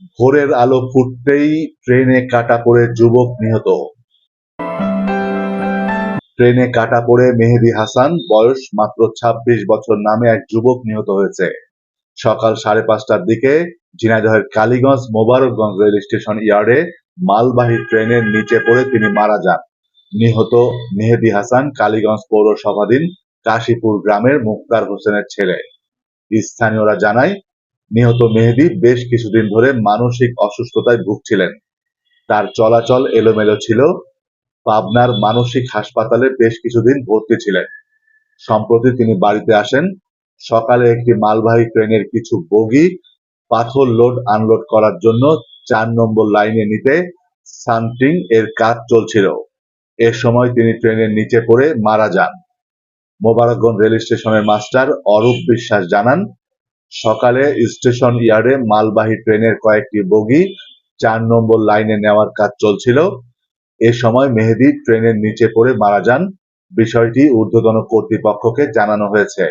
ভোরের আলো ফুটতেই ট্রেনে কাটা পড়ে যুবক নিহত। ট্রেনে কাটা পড়ে মেহেদী হাসান, বয়স মাত্র ২৬ বছর নামে এক যুবক নিহত হয়েছে। সকাল সাড়ে পাঁচটার দিকে ঝিনাইদহের কালীগঞ্জ মোবারকগঞ্জ রেল স্টেশন ইয়ার্ডে মালবাহী ট্রেনের নিচে পড়ে তিনি মারা যান। নিহত মেহেদী হাসান কালীগঞ্জ পৌরসভাধীন কাশীপুর গ্রামের মুক্তার হোসেনের ছেলে। স্থানীয়রা জানায় নিহত মেহেদী বেশ কিছুদিন ধরে মানসিক অসুস্থতায় ভুগছিলেন। তার চলাচল এলোমেলো ছিল। পাবনার মানসিক হাসপাতালে বেশ কিছুদিন ভর্তি ছিলেন। সম্প্রতি তিনি বাড়িতে আসেন। সকালে একটি মালবাহী ট্রেনের কিছু বগি, পাথর লোড আনলোড করার জন্য চার নম্বর লাইনে নিতে সান্টিং এর কাজ চলছিল। এ সময় তিনি ট্রেনের নিচে পড়ে মারা যান। মোবারকগঞ্জ রেল স্টেশনের মাস্টার অরূপ বিশ্বাস জানান সকালে স্টেশন ইয়ার্ডে মালবাহী ট্রেনের কয়েকটি বগি চার নম্বর লাইনে নেওয়ার কাজ চলছিল। এ সময় মেহেদি ট্রেনের নিচে পড়ে মারা যান। বিষয়টি ঊর্ধ্বতন কর্তৃপক্ষকে জানানো হয়েছে।